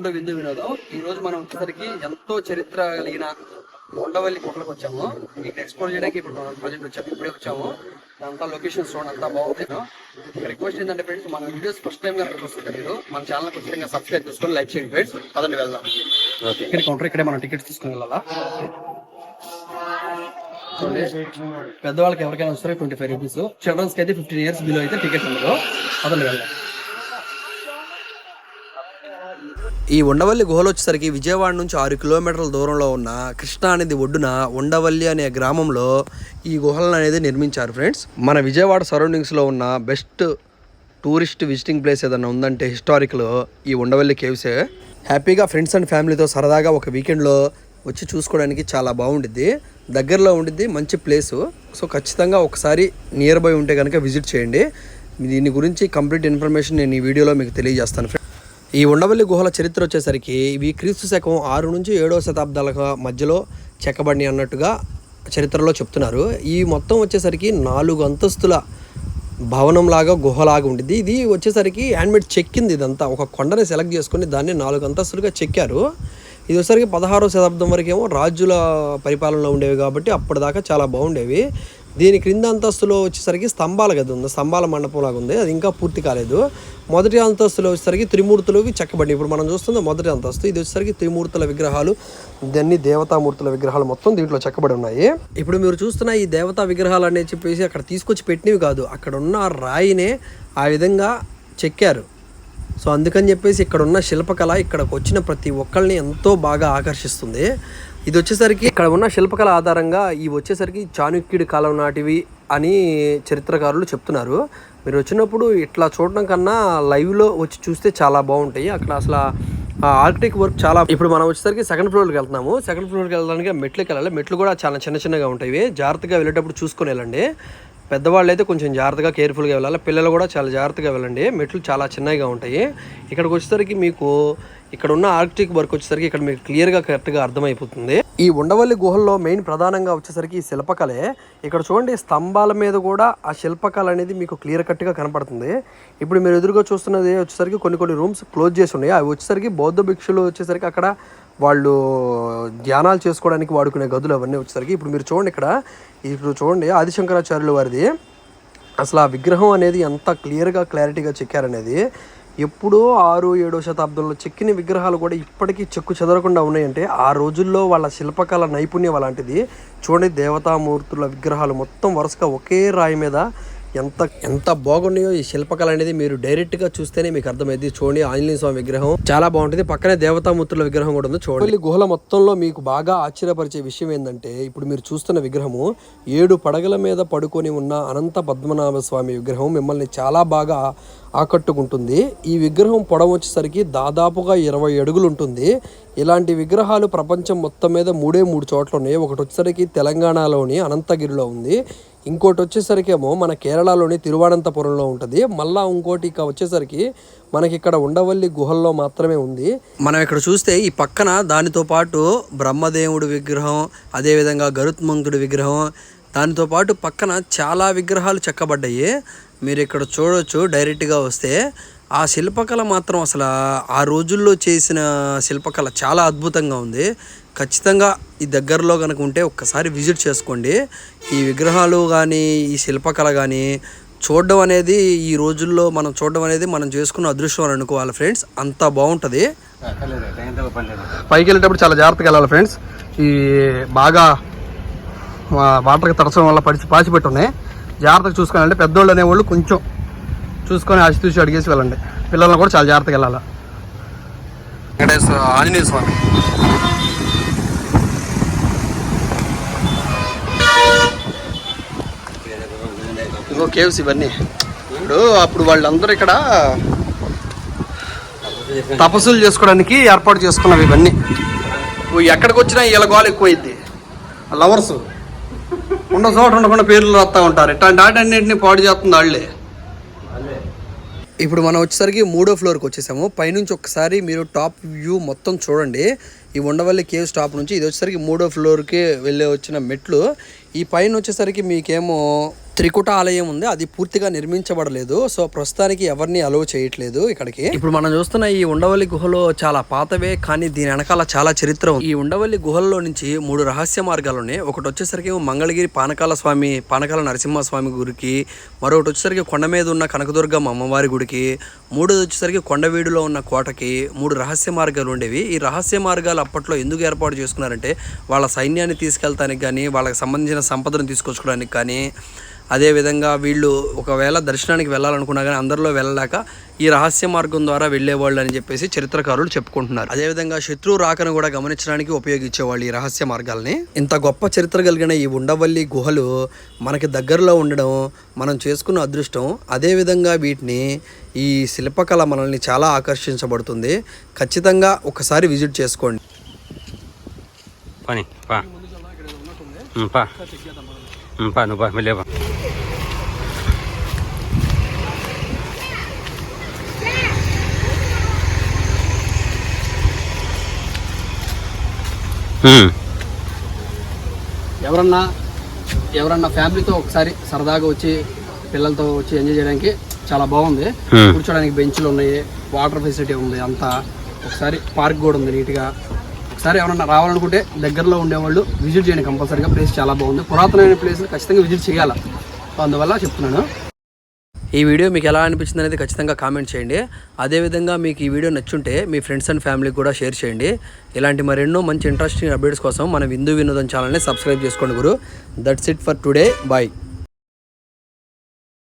Welcome to విందు వినోదం. ఈ రోజు మనం వచ్చేసరికి ఎంతో చరిత్ర కలిగిన ఉండవల్లి గుట్టలకు వచ్చాము. ఇక్కడ ఎక్స్ప్లోర్ చేయడానికి ఇప్పుడు ప్రజెంట్ వచ్చాము. ఇప్పుడే వచ్చాము. అంతా లొకేషన్ చూడండి అంతా బాగుంది. రిక్వెస్ట్ ఏంటంటే ఫ్రెండ్స్ మన వీడియోస్ ఫస్ట్ టైం గా చూస్తుంటారు మీరు. మన ఛానల్ ఖచ్చితంగా సబ్స్క్రైబ్ చేసుకొని లైక్ చేయండి ఫ్రెండ్స్ పదండి వెళ్దాం. ఇక్కడ కౌంటర్ ఇక్కడే మనం టికెట్స్ తీసుకుని వెళ్ళాలా. పెద్దవాళ్ళకి ఎవరికైనా వస్తారో? ట్వంటీ ఫైవ్ రూపీస్ చిల్డ్రన్స్కి అయితే ఫిఫ్టీన్ ఇయర్స్ బిలో అయితే టికెట్ ఉండదు. పదండి వెళ్దాం. ఈ ఉండవల్లి గుహలు వచ్చేసరికి విజయవాడ నుంచి ఆరు కిలోమీటర్ల దూరంలో ఉన్న కృష్ణా అనేది ఒడ్డున ఉండవల్లి అనే గ్రామంలో ఈ గుహలను అనేది నిర్మించారు ఫ్రెండ్స్. మన విజయవాడ సరౌండింగ్స్లో ఉన్న బెస్ట్ టూరిస్ట్ విజిటింగ్ ప్లేస్ ఏదైనా ఉందంటే హిస్టారికల్ ఈ ఉండవల్లి కేవ్సే. హ్యాపీగా ఫ్రెండ్స్ అండ్ ఫ్యామిలీతో సరదాగా ఒక వీకెండ్లో వచ్చి చూసుకోవడానికి చాలా బాగుంటుంది దగ్గరలో ఉండిద్ది మంచి ప్లేసు. సో ఖచ్చితంగా ఒకసారి నియర్ బై ఉంటే కనుక విజిట్ చేయండి. దీని గురించి కంప్లీట్ ఇన్ఫర్మేషన్ నేను ఈ వీడియోలో మీకు తెలియజేస్తాను. ఫ్రెండ్స్ ఈ ఉండవల్లి గుహల చరిత్ర వచ్చేసరికి ఇవి క్రీస్తు శకం ఆరు నుంచి ఏడవ శతాబ్దాల మధ్యలో చెక్కబడి అన్నట్టుగా చరిత్రలో చెప్తున్నారు. ఈ మొత్తం వచ్చేసరికి నాలుగు అంతస్తుల భవనం లాగా గుహలాగా ఉండిద్ది. ఇది వచ్చేసరికి హ్యాండ్మేడ్ చెక్కింది ఇదంతా. ఒక కొండని సెలెక్ట్ చేసుకొని దాన్ని నాలుగు అంతస్తులుగా చెక్కారు. ఇది వచ్చేసరికి పదహారో శతాబ్దం వరకేమో రాజుల పరిపాలనలో ఉండేవి కాబట్టి అప్పటిదాకా చాలా బాగుండేవి. దీని క్రింద అంతస్తులో వచ్చేసరికి స్తంభాల గది ఉంది స్తంభాల మండపం లాగా ఉంది. అది ఇంకా పూర్తి కాలేదు. మొదటి అంతస్తులో వచ్చేసరికి త్రిమూర్తులు చెక్కబడి ఇప్పుడు మనం చూస్తుంది మొదటి అంతస్తు. ఇది వచ్చేసరికి త్రిమూర్తుల విగ్రహాలు ఇదన్నీ దేవతామూర్తుల విగ్రహాలు మొత్తం దీంట్లో చెక్కబడి ఉన్నాయి. ఇప్పుడు మీరు చూస్తున్న ఈ దేవతా విగ్రహాలు అనేది చెప్పేసి అక్కడ తీసుకొచ్చి పెట్టినవి కాదు. అక్కడ ఉన్న రాయినే ఆ విధంగా చెక్కారు. సో అందుకని చెప్పేసి ఇక్కడ ఉన్న శిల్పకళ ఇక్కడికి వచ్చిన ప్రతి ఒక్కరిని ఎంతో బాగా ఆకర్షిస్తుంది. ఇది వచ్చేసరికి ఇక్కడ ఉన్న శిల్పకళ ఆధారంగా ఇవి వచ్చేసరికి చాణుక్యుడి కాలం నాటివి అని చరిత్రకారులు చెప్తున్నారు. మీరు వచ్చినప్పుడు ఇట్లా చూడడం కన్నా లైవ్లో వచ్చి చూస్తే చాలా బాగుంటాయి. అక్కడ అసలు ఆర్కిటెక్ వర్క్ చాలా ఇప్పుడు మనం వచ్చేసరికి సెకండ్ ఫ్లోర్కి వెళ్తున్నాము. సెకండ్ ఫ్లోర్కి వెళ్ళడానికి మెట్లకి వెళ్ళాలి మెట్లు కూడా చాలా చిన్న చిన్నగా ఉంటాయి. జాగ్రత్తగా వెళ్ళేటప్పుడు చూసుకొని వెళ్ళండి. పెద్దవాళ్ళు అయితే కొంచెం జాగ్రత్తగా కేర్ఫుల్గా వెళ్ళాలి. పిల్లలు కూడా చాలా జాగ్రత్తగా వెళ్ళండి. మెట్లు చాలా చిన్నగా ఉంటాయి. ఇక్కడికి వచ్చేసరికి మీకు ఇక్కడ ఉన్న ఆర్కిటిక్ వర్క్ వచ్చేసరికి ఇక్కడ మీకు క్లియర్గా కరెక్ట్గా అర్థమైపోతుంది. ఈ ఉండవల్లి గుహల్లో మెయిన్ ప్రధానంగా వచ్చేసరికి ఈ శిల్పకళే. ఇక్కడ చూడండి స్తంభాల మీద కూడా ఆ శిల్పకళ అనేది మీకు క్లియర్ కట్గా కనపడుతుంది. ఇప్పుడు మీరు ఎదురుగా చూస్తున్నది వచ్చేసరికి కొన్ని కొన్ని రూమ్స్ క్లోజ్ చేసి ఉన్నాయి. అవి వచ్చేసరికి బౌద్ధ భిక్షులు వచ్చేసరికి అక్కడ వాళ్ళు ధ్యానాలు చేసుకోవడానికి వాడుకునే గదులు అవన్నీ వచ్చేసరికి ఇప్పుడు మీరు చూడండి ఇక్కడ ఇప్పుడు చూడండి ఆదిశంకరాచార్యుల వారిది. అసలు ఆ విగ్రహం అనేది ఎంత క్లియర్గా క్లారిటీగా చెక్కారనేది ఎప్పుడో ఆరు ఏడో శతాబ్దంలో చెక్కిన విగ్రహాలు కూడా ఇప్పటికీ చెక్కు చెదరకుండా ఉన్నాయంటే ఆ రోజుల్లో వాళ్ళ శిల్పకళ నైపుణ్యం అలాంటిది. చూడండి దేవతామూర్తుల విగ్రహాలు మొత్తం వరుసగా ఒకే రాయి మీద ఎంత ఎంత బాగున్నాయో ఈ శిల్పకళ అనేది మీరు డైరెక్ట్గా చూస్తేనే మీకు అర్థమైంది చూడండి ఆంజనేయ స్వామి విగ్రహం చాలా బాగుంటుంది. పక్కనే దేవతామూర్తుల విగ్రహం కూడా ఉంది. చూడండి. గుహల మొత్తంలో మీకు బాగా ఆశ్చర్యపరిచే విషయం ఏంటంటే ఇప్పుడు మీరు చూస్తున్న విగ్రహము ఏడు పడగల మీద పడుకొని ఉన్న అనంత పద్మనాభ స్వామి విగ్రహం మిమ్మల్ని చాలా బాగా ఆకట్టుకుంటుంది. ఈ విగ్రహం పొడవు వచ్చేసరికి దాదాపుగా ఇరవై అడుగులు ఉంటుంది. ఇలాంటి విగ్రహాలు ప్రపంచం మొత్తం మీద మూడే మూడు చోట్ల ఉన్నాయి. ఒకటి వచ్చేసరికి తెలంగాణలోని అనంతగిరిలో ఉంది. ఇంకోటి వచ్చేసరికి ఏమో మన కేరళలోని తిరువనంతపురంలో ఉంటుంది. మళ్ళా ఇంకోటి ఇక వచ్చేసరికి మనకి ఇక్కడ ఉండవల్లి గుహల్లో మాత్రమే ఉంది. మనం ఇక్కడ చూస్తే ఈ పక్కన దానితో పాటు బ్రహ్మదేవుడి విగ్రహం అదేవిధంగా గరుత్మంతుడి విగ్రహం దానితో పాటు పక్కన చాలా విగ్రహాలు చెక్కబడ్డాయి. మీరు ఇక్కడ చూడొచ్చు డైరెక్ట్గా వస్తే ఆ శిల్పకళ మాత్రం అసలు ఆ రోజుల్లో చేసిన శిల్పకళ చాలా అద్భుతంగా ఉంది. ఖచ్చితంగా ఈ దగ్గరలో కనుక ఉంటే ఒక్కసారి విజిట్ చేసుకోండి. ఈ విగ్రహాలు కానీ ఈ శిల్పకళ కానీ చూడడం అనేది ఈ రోజుల్లో మనం చూడడం అనేది మనం చేసుకున్న అదృష్టం అని అనుకోవాలి ఫ్రెండ్స్. అంత బాగుంటుంది. పైకి వెళ్ళేటప్పుడు చాలా జాగ్రత్తగా వెళ్ళాలి ఫ్రెండ్స్. ఈ బాగా వాటర్కి తడచడం వల్ల పడిచి పాచిపెట్టి ఉన్నాయి జాగ్రత్తగా చూసుకోవాలంటే పెద్దోళ్ళు అనేవాళ్ళు కొంచెం చూసుకొని ఆచి చూసి అడిగేసి వెళ్ళండి. పిల్లల్ని కూడా చాలా జాగ్రత్తగా వెళ్ళాలి? వెంకటేశ్వర ఆంజనేయ స్వామి. ఇగో కేవ్స్ ఇవన్నీ. ఇప్పుడు అప్పుడు వాళ్ళందరూ ఇక్కడ తపస్సులు చేసుకోవడానికి ఏర్పాటు చేసుకున్నవి ఇవన్నీ. ఎక్కడికి వచ్చినా వీళ్ళ గోల ఎక్కువైద్ది. లవర్స్. ఉన్న చోట ఉండకుండా పేర్లు రాస్తా ఉంటారు. ఇట్లాంటి ఆటన్నింటినీ పాడు చేస్తుంది వాళ్ళే. ఇప్పుడు మనం వచ్చేసరికి మూడో ఫ్లోర్కి వచ్చేసాము. పైనుంచి ఒకసారి మీరు టాప్ వ్యూ మొత్తం చూడండి. ఈ ఉండవల్లి కేవ్స్ టాప్ నుంచి ఇది వచ్చేసరికి మూడో ఫ్లోర్కి వెళ్ళే వచ్చిన మెట్లు. ఈ పైన వచ్చేసరికి మీకేమో త్రికుట ఆలయం ఉంది. అది పూర్తిగా నిర్మించబడలేదు. సో ప్రస్తుతానికి ఎవరిని అలవ్ చేయట్లేదు ఇక్కడికి. ఇప్పుడు మనం చూస్తున్న ఈ ఉండవల్లి గుహలో చాలా పాతవే కానీ దీని వెనకాల చాలా చరిత్ర ఉంది. ఈ ఉండవల్లి గుహల్లో నుంచి మూడు రహస్య మార్గాలు ఉన్నాయి. ఒకటి వచ్చేసరికి మంగళగిరి పానకాల స్వామి పానకాల నరసింహ స్వామి గుడికి మరొకటి వచ్చేసరికి కొండ మీద ఉన్న కనకదుర్గమ్మ అమ్మవారి గుడికి మూడోది వచ్చేసరికి కొండవీడులో ఉన్న కోటకి మూడు రహస్య మార్గాలు ఉండేవి. ఈ రహస్య మార్గాలు అప్పట్లో ఎందుకు ఏర్పాటు చేసుకున్నారంటే వాళ్ళ సైన్యాన్ని తీసుకెళ్తానికి కానీ వాళ్ళకి సంబంధించిన సంపదను తీసుకొచ్చుకోవడానికి కానీ అదేవిధంగా వీళ్ళు ఒకవేళ దర్శనానికి వెళ్ళాలనుకున్నా కానీ అందరిలో వెళ్ళలేక ఈ రహస్య మార్గం ద్వారా వెళ్ళేవాళ్ళు అని చెప్పేసి చరిత్రకారులు చెప్పుకుంటున్నారు. అదేవిధంగా శత్రువు రాకను కూడా గమనించడానికి ఉపయోగించేవాళ్ళు ఈ రహస్య మార్గాల్ని. ఇంత గొప్ప చరిత్ర కలిగిన ఈ ఉండవల్లి గుహలు మనకి దగ్గరలో ఉండడం మనం చేసుకున్న అదృష్టం అదేవిధంగా వీటిని ఈ శిల్పకళ మనల్ని చాలా ఆకర్షించబడుతుంది. ఖచ్చితంగా ఒకసారి విజిట్ చేసుకోండి. పని పా. పా. పా నువ్వు పా. ఎవరన్నా ఎవరన్నా ఫ్యామిలీతో ఒకసారి సరదాగా వచ్చి పిల్లలతో వచ్చి ఎంజాయ్ చేయడానికి చాలా బాగుంది. కూర్చోడానికి బెంచ్లు ఉన్నాయి వాటర్ ఫెసిలిటీ ఉంది అంతా. ఒకసారి పార్క్ కూడా ఉంది నీట్గా. ఒకసారి ఎవరన్నా రావాలనుకుంటే దగ్గరలో ఉండేవాళ్ళు విజిట్ చేయండి కంపల్సరీగా. ప్లేస్ చాలా బాగుంది. పురాతనమైన ప్లేస్ ఖచ్చితంగా విజిట్ చేయాలి. అందువల్ల చెప్తున్నాను. ఈ వీడియో మీకు ఎలా అనిపించింది అనేది ఖచ్చితంగా కామెంట్ చేయండి. అదేవిధంగా మీకు ఈ వీడియో నచ్చుంటే మీ ఫ్రెండ్స్ అండ్ ఫ్యామిలీకి కూడా షేర్ చేయండి. ఇలాంటి మరెన్నో మంచి ఇంట్రెస్టింగ్ అప్డేట్స్ కోసం మన విందు వినోదం ఛానల్ని సబ్స్క్రైబ్ చేసుకోండి గురు. That's it for today bye